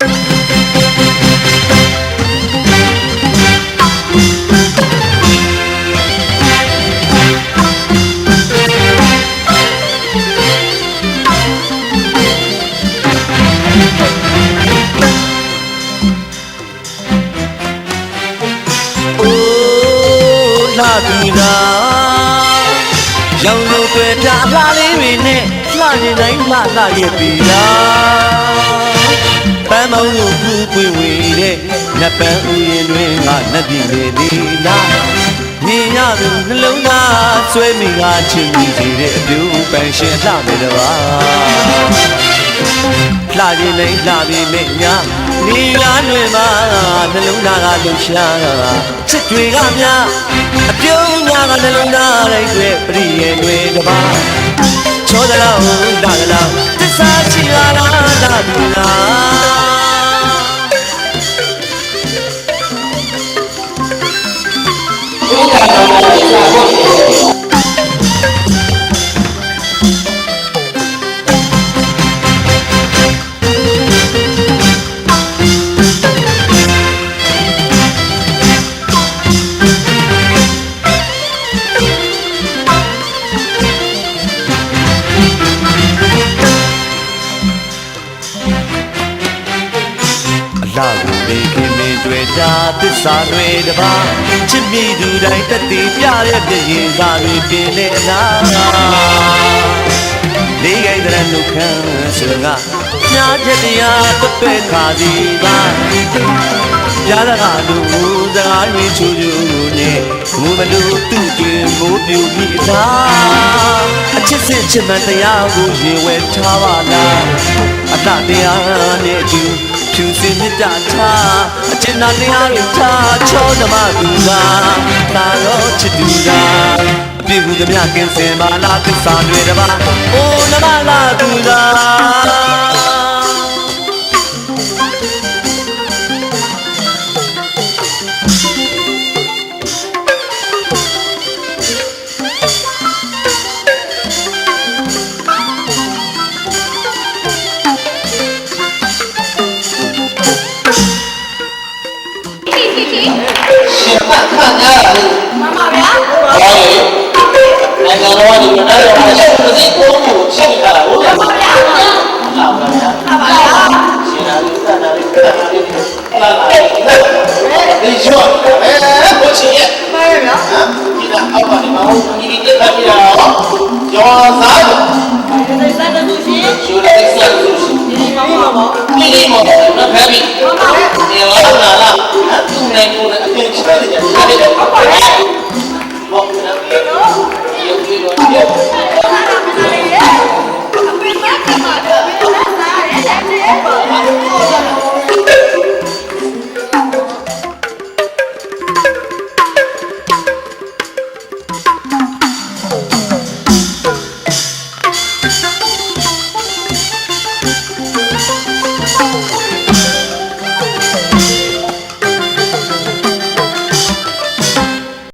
အိုးလာပြီလားရောင်လို့တွေ့တာအလားလေးတွေနဲ့လှနေတိုင်းလှလှရဲ့ပြီလား ပန်းမောင်းလို့ပူပွေဝေတဲ့နတ်ပန်းဥယျာဉ်တွင်ကနတ်ပြည်လေသည်လားမြင်ရသူနှလုံးသားဆွဲမိကချင်မိစေတဲ့အပြူပန်းရှင်လှနေတပါလှရင်လည်းလှပြီမေညာနေလားတွင်မှာနှလုံးသားကလှရှားချစ်တွေကများအပြုံးများကနှလုံးသားလိုက်တွေပရိယေတွေတပါ ချောသလားလာသလားသစ္စာချီလာလားလာပြီလား လှကိုလေခင်မင်းတွေ့တာသစ္စာတွေတပါချစ်မိသူတိုင်းတက်တည်ပြတဲ့ပြရင်သာတွေပြင်းနေအလားလေးကိုင်းတဲ့နှုတ်ခမ်းဆိုကညာချက်တရားတပည့်ခါစီပါရတာကလူစကားတွေချူချူနဲ့ငိုမလို့သူ့တွင်မိုးပြူပြီးသားအချစ်စစ်ချစ်မှန်တရားကိုရင်ဝဲထားပါလားအတတရားနဲ့အကျူ ဖြူစင်မြတ်တာထားအကျဉ်းတရားတွေထားချောဓမ္မသူသာသာရောချစ်သူသာအပြည့်ကူသမျှကင်းစင်ပါလားသစ္စာတွေတပါအိုးနမလာသူသာ နိုင်ငံတော်ကဒီမနေ့ကတော့ရှင်မသိကိုကိုရှင်းတာဟုတ်လားမဗျာလာပါဗျာဟာပါဗျာရှင်လာလို့တတ်တာလေးတတ်တာလေးလာလာဒီချောအဲကိုချင်းရဲ့မရဗျာဒီကအောက်ကနေမဟုတ်ဒီဒီတက်ပြတာရောစားဒီစက်တူရှင်ယူလိုက်ဆက်လို့ရှိဒီကောင်းပါဘောဒီလေးမော်နော်ဖမ်းပြီမမဗျာဒီလာလာလာသူ့နိုင်ကိုလည်းအပြင်ချတယ်ကြားတယ် Hallelujah.